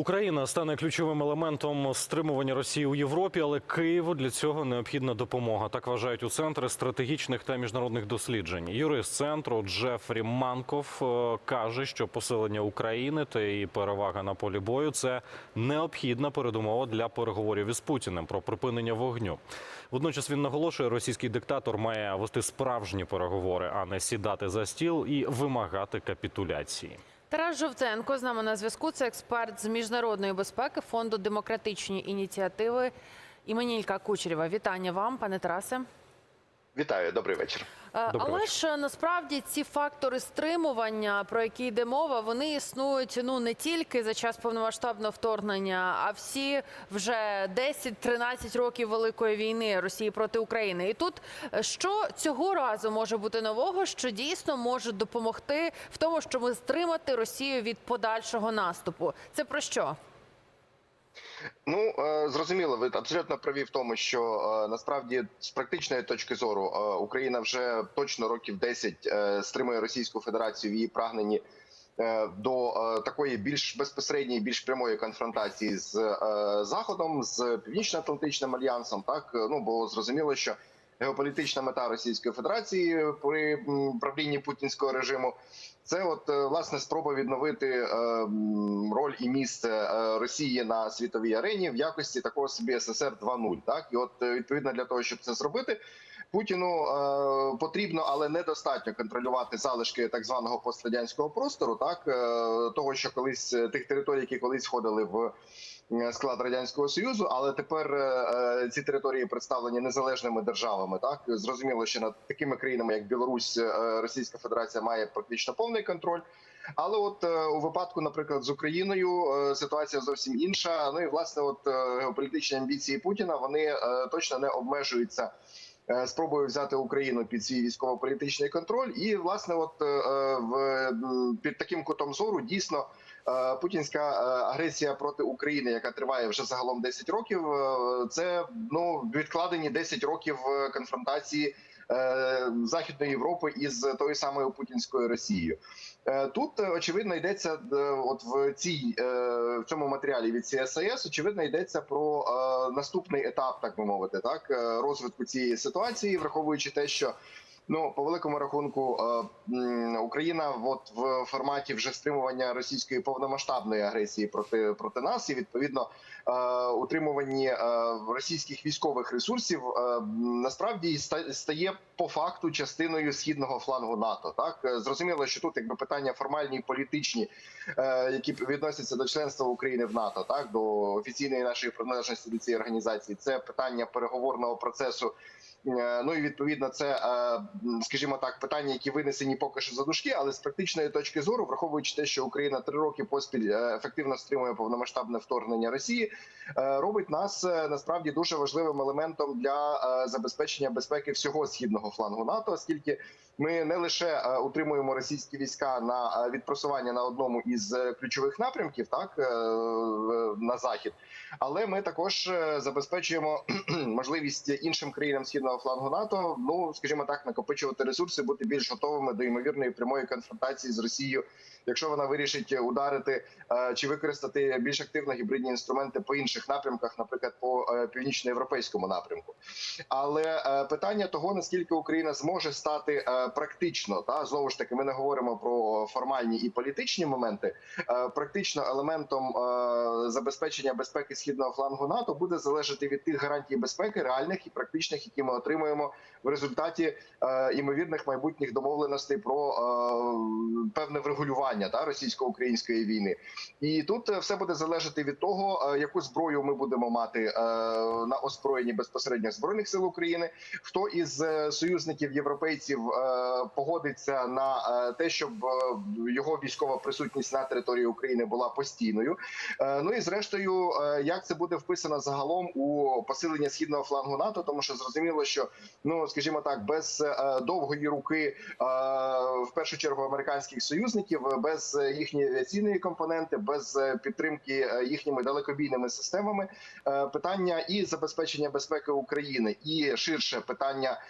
Україна стане ключовим елементом стримування Росії у Європі, але Києву для цього необхідна допомога. Так вважають у центрі стратегічних та міжнародних досліджень. Юрист центру Джефрі Манков е, каже, що посилення України та її перевага на полі бою це необхідна передумова для переговорів із Путіним про припинення вогню. Водночас він наголошує, російський диктатор має вести справжні переговори, а не сідати за стіл і вимагати капітуляції. Тарас Жовтенко з нами на зв'язку. Це експерт з міжнародної безпеки фонду демократичні ініціативи імені Ілька Кучерєва. Вітання вам, пане Тарасе. Вітаю, добрий вечір. Е, Але вечір. ж е, насправді ці фактори стримування, про які йде мова, вони існують ну не тільки за час повномасштабного вторгнення, а всі вже 10-13 років великої війни Росії проти України. І тут е, що цього разу може бути нового, що дійсно може допомогти в тому, щоб стримати Росію від подальшого наступу? Це про що? Ну е, зрозуміло, ви абсолютно праві в тому, що е, насправді з практичної точки зору е, Україна вже точно років 10 е, стримує Російську Федерацію в її прагненні до такої більш безпосередньої, більш прямої конфронтації з Заходом, з Північно-Атлантичним альянсом. Так ну бо зрозуміло, що геополітична мета Російської Федерації при правлінні путінського режиму. Це от е, власне спроба відновити е, роль і місце е, Росії на світовій арені в якості такого собі СССР 2.0. Так і от відповідно для того, щоб це зробити, Путіну потрібно, але недостатньо контролювати залишки так званого пострадянського простору, так того, що колись тих територій, які колись входили в склад радянського союзу, але тепер е, е, ці території представлені незалежними державами. Так зрозуміло, що над такими країнами, як Білорусь, е, Російська Федерація має практично повний контроль. Але от е, у випадку, наприклад, з Україною е, ситуація зовсім інша. Ну і власне, от е, геополітичні амбіції Путіна вони е, точно не обмежуються е, спробою взяти Україну під свій військово-політичний контроль. І власне, от е, е, в під таким кутом зору дійсно. Е, Путінська е, агресія проти України, яка триває вже загалом 10 років, е, це ну відкладені 10 років конфронтації Західної Європи із тою самою путінською Росією. Тут очевидно йдеться от в цій в цьому матеріалі від CSIS, очевидно йдеться про наступний етап, так би мовити, так розвитку цієї ситуації, враховуючи те, що. Ну, по великому рахунку, е, Україна от в форматі вже стримування російської повномасштабної агресії проти проти нас, і відповідно е, утримуванні е, російських військових ресурсів насправді ста- стає по факту частиною східного флангу НАТО. Так зрозуміло, що тут якби питання формальні і політичні, які відносяться до членства України в НАТО, так до офіційної нашої приналежності до цієї організації. Це питання переговорного процесу. Е, Ну і відповідно, це, е, скажімо так, питання, які винесені поки що за дужки, але з практичної точки зору, враховуючи те, що Україна три роки поспіль е, ефективно стримує повномасштабне вторгнення Росії, робить нас насправді дуже важливим елементом для забезпечення безпеки всього східного флангу НАТО, оскільки ми не лише е, утримуємо російські війська на е, відпросування на одному із е, ключових напрямків, так на захід, але ми також забезпечуємо можливість іншим країнам східного флангу НАТО, ну скажімо так, накопичувати ресурси, бути більш готовими до ймовірної прямої конфронтації з Росією, якщо вона вирішить ударити е, чи використати більш активно гібридні інструменти по інших напрямках, наприклад, по е, північноєвропейському напрямку. Але е, питання того, наскільки Україна зможе стати е, практично, та знову ж таки, ми не говоримо про формальні і політичні моменти. Е, практично елементом е, забезпечення безпеки східного флангу НАТО буде залежати від тих гарантій безпеки, реальних і практичних, які ми отримуємо в результаті е, імовірних майбутніх домовленостей про е, певне врегулювання та російсько-української війни. І тут е, все буде залежати від того, е, яку зброю ми будемо мати е, на озброєнні безпосередньо збройних сил України. Хто із союзників європейців погодиться на те, щоб його військова присутність на території України була постійною. Ну і зрештою, як це буде вписано загалом у посилення східного флангу НАТО, тому що зрозуміло, що ну скажімо так, без довгої руки в першу чергу американських союзників, без е, їхньої авіаційної компоненти, без е, підтримки е, їхніми далекобійними системами, питання і забезпечення безпеки України, і ширше питання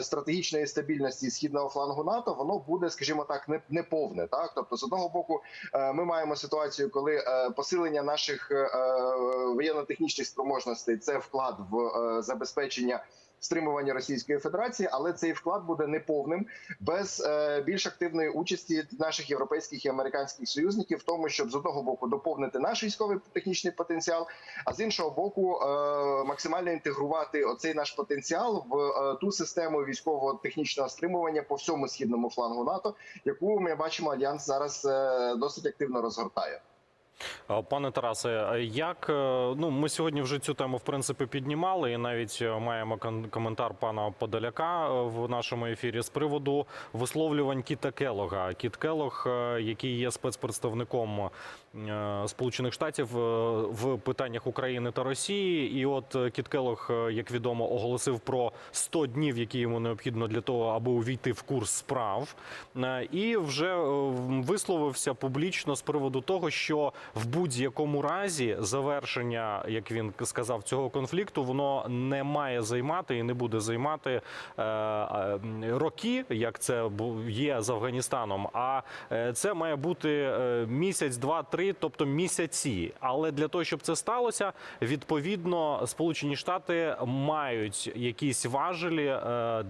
стратегічної стабільності східного флангу НАТО, воно буде, скажімо так, неповне. Так, тобто, з одного боку, ми маємо ситуацію, коли посилення наших воєнно-технічних спроможностей це вклад в забезпечення. Стримування Російської Федерації, але цей вклад буде неповним без е, більш активної участі наших європейських і американських союзників в тому, щоб з одного боку доповнити наш військовий технічний потенціал, а з іншого боку, е, максимально інтегрувати оцей наш потенціал в е, ту систему військового технічного стримування по всьому східному флангу НАТО, яку ми бачимо, альянс зараз досить активно розгортає. Е, Пане Тарасе, як е, ну ми сьогодні вже цю тему в принципі піднімали, і навіть е, маємо коментар пана Подоляка в нашому ефірі з приводу висловлювань Кіта Келога. Кіт Келог, який є спецпредставником Сполучених Штатів в питаннях України та Росії, і от Кіт Келог, як відомо, оголосив про 100 днів, які йому необхідно для того, аби увійти в курс справ, і вже висловився публічно з приводу того, що в будь-якому разі завершення, як він сказав, цього конфлікту, воно не має займати і не буде займати е, е, роки, як це є з Афганістаном. А е, це має бути місяць, два, три, тобто місяці. Але для того, щоб це сталося, відповідно, Сполучені Штати мають якісь важелі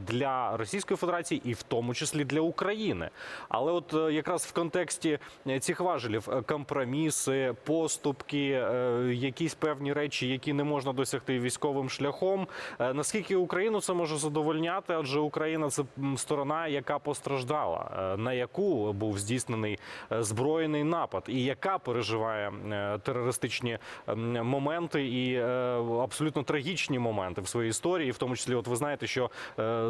для Російської Федерації і в тому числі для України. Але от якраз в контексті цих важелів е, компроміси, поступки, е, якісь певні речі, які не можна досягти військовим шляхом. Е, Наскільки Україну це може задовольняти? Адже Україна це сторона, яка постраждала, е, на яку був здійснений збройний напад, і яка переживає терористичні моменти і абсолютно трагічні моменти в своїй історії. В тому числі, от ви знаєте, що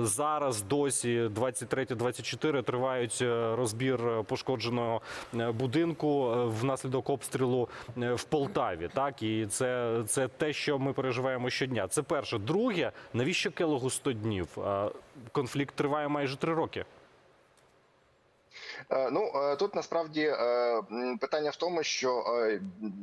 зараз досі 23-24 тривають розбір пошкодженого будинку внаслідок обстрілу е, в Полтаві. Так і це, це те, що ми переживаємо щодня. Це перше. Друге, навіщо Келогу 100 днів? Конфлікт триває майже три роки. Е, Ну е, тут насправді е, питання в тому, що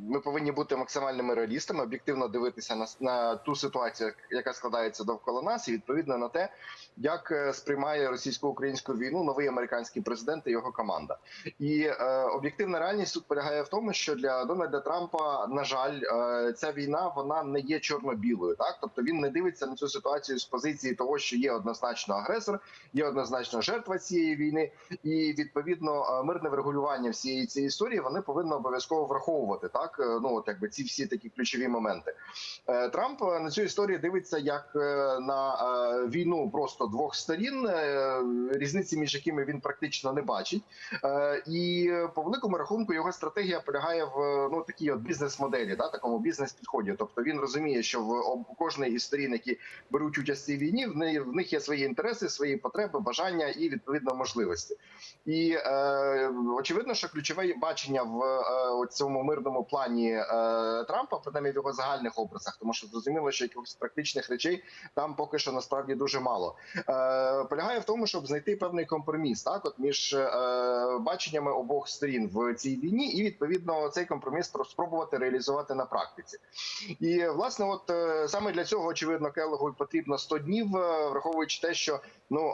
ми повинні бути максимальними реалістами, об'єктивно дивитися на, на ту ситуацію, яка складається довкола нас, і відповідно на те, як сприймає російсько-українську війну новий американський президент і його команда. І об'єктивна реальність тут полягає в тому, що для Дональда Трампа, на жаль, ця війна вона не є чорно-білою. Так, тобто він не дивиться на цю ситуацію з позиції того, що є однозначно агресор, є однозначно жертва цієї війни, і відповідно е, мирне врегулювання всієї цієї історії вони повинні обов'язково враховувати так. е, Ну от якби ці всі такі ключові моменти. Е, Трамп на цю історію дивиться як на війну просто двох сторін, різниці між якими він практично не бачить. І по великому рахунку його стратегія полягає в ну такій от бізнес-моделі, да, такому бізнес-підході. Тобто він розуміє, що в кожної із сторін, які беруть участь в цій війні, в них є свої інтереси, свої потреби, бажання і відповідно можливості. І е, очевидно, що ключове бачення в е, цьому мирному плані е, Трампа, принаймні в його загальних образах, тому що зрозуміло, що якихось практичних речей там поки що насправді дуже мало. Полягає в тому, щоб знайти певний компроміс, так от між баченнями обох сторін в цій війні, і відповідно цей компроміс про- спробувати реалізувати на практиці. І власне, от саме для цього очевидно Келлогу потрібно 100 днів, враховуючи те, що ну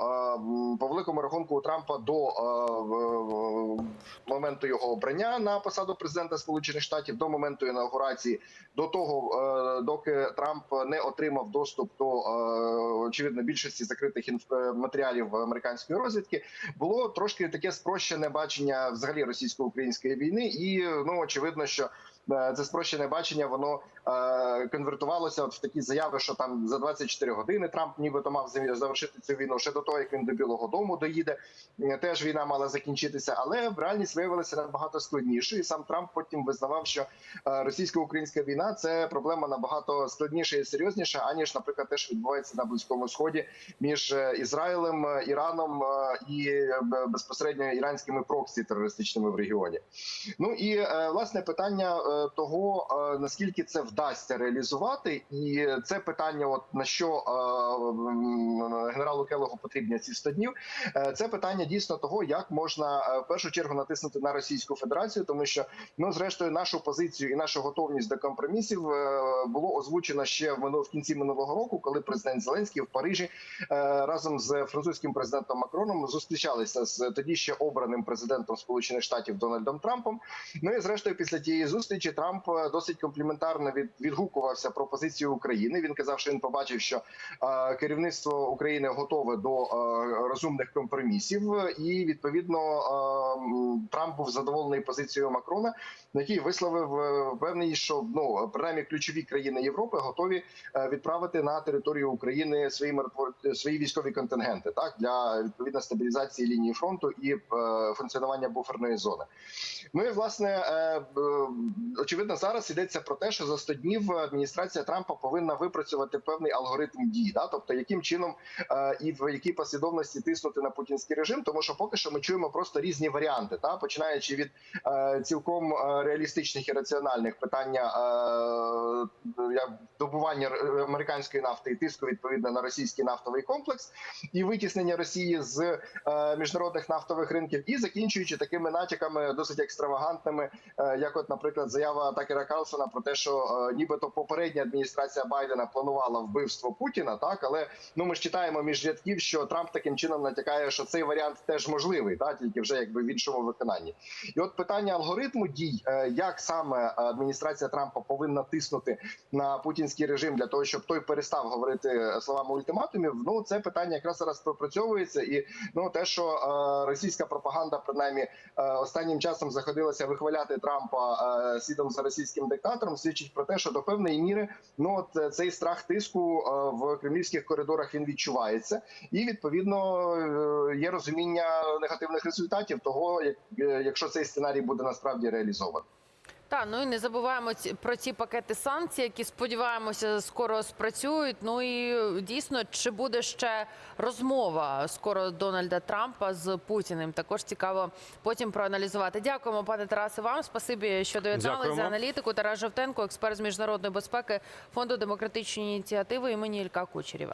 по великому рахунку у Трампа до моменту його обрання на посаду президента Сполучених Штатів, до моменту інаугурації, до того, е, доки Трамп не отримав доступ до е, очевидно більшості закритих е, матеріалів американської розвідки, було трошки таке спрощене бачення взагалі російсько-української війни, і ну очевидно, що це спрощене бачення, воно конвертувалося от в такі заяви, що там за 24 години Трамп нібито мав завершити цю війну ще до того, як він до Білого Дому доїде. Е, Теж війна мала закінчитися, але в реальність виявилася набагато складнішою. І сам Трамп потім визнавав, що е, російсько-українська війна це проблема набагато складніша і серйозніша, аніж, наприклад, те, що відбувається на близькому сході між е, Ізраїлем, е, Іраном е, і е, безпосередньо іранськими проксі терористичними в регіоні. Ну і е, власне питання е, того, е, наскільки це вдасться реалізувати, і це питання, от на що е, генералу Келогу потрібні ці 100 днів. е, Це питання дійсно того, як можна е, в першу чергу натиснути на Російську Федерацію, тому що ну зрештою нашу позицію і нашу готовність до компромісів було озвучено ще в в кінці минулого року, коли президент Зеленський в Парижі разом з французьким президентом Макроном зустрічалися з тоді ще обраним президентом Сполучених Штатів Дональдом Трампом. Ну і зрештою, після тієї зустрічі Трамп досить компліментарно від, відгукувався про позицію України. Він казав, що він побачив, що е, керівництво України готове до е, розумних компромісів, і відповідно е, Трамп був задоволений позицією Макрона, на який висловив впевненість, що ну принаймні ключові країни Європи готові відправити на територію України свої свої військові контингенти, так для відповідно стабілізації лінії фронту і функціонування буферної зони. Ну і власне очевидно, зараз йдеться про те, що за 100 днів адміністрація Трампа повинна випрацювати певний алгоритм дій, да? тобто яким чином е, і в якій послідовності тиснути на путінський режим, тому що поки що ми чуємо просто різні варіанти, та починаючи від е, цілком е, реалістичних і раціональних питання е, добування американської нафти і тиску відповідно на російський нафтовий комплекс і витіснення Росії з е, міжнародних нафтових ринків, і закінчуючи такими натяками досить екстравагантними, е, як, от, наприклад, заява Такера Карлсона про те, що е, нібито попередня адміністрація Байдена планувала вбивство Путіна, так але ну ми ж читаємо між рядків, що Трамп таким чином натякає, що цей варіант теж можливий, так тільки вже якби в іншому виконанні. І от питання алгоритму дій, е, як саме адміністрація Трампа повинна тиснути на путінський режим для того, щоб той перестав говорити словами ультиматумів. Ну це питання якраз зараз пропрацьовується, і ну те, що е, російська пропаганда, принаймні е, останнім часом заходилася вихваляти Трампа е, слідом за російським диктатором, свідчить про те, що до певної міри ну от е, цей страх тиску е, в кремлівських коридорах він відчувається, і відповідно е, є розуміння негативних результатів того, якщо цей сценарій буде насправді реалізований. Та ну і не забуваємо про ці пакети санкцій, які сподіваємося скоро спрацюють. Ну і дійсно, чи буде ще розмова скоро Дональда Трампа з Путіним? Також цікаво потім проаналізувати. Дякуємо, пане Тарасе. Вам спасибі, що доєдналися за аналітику. Тарас Жовтенко, експерт з міжнародної безпеки фонду демократичної ініціативи імені Ілька Кучерєва.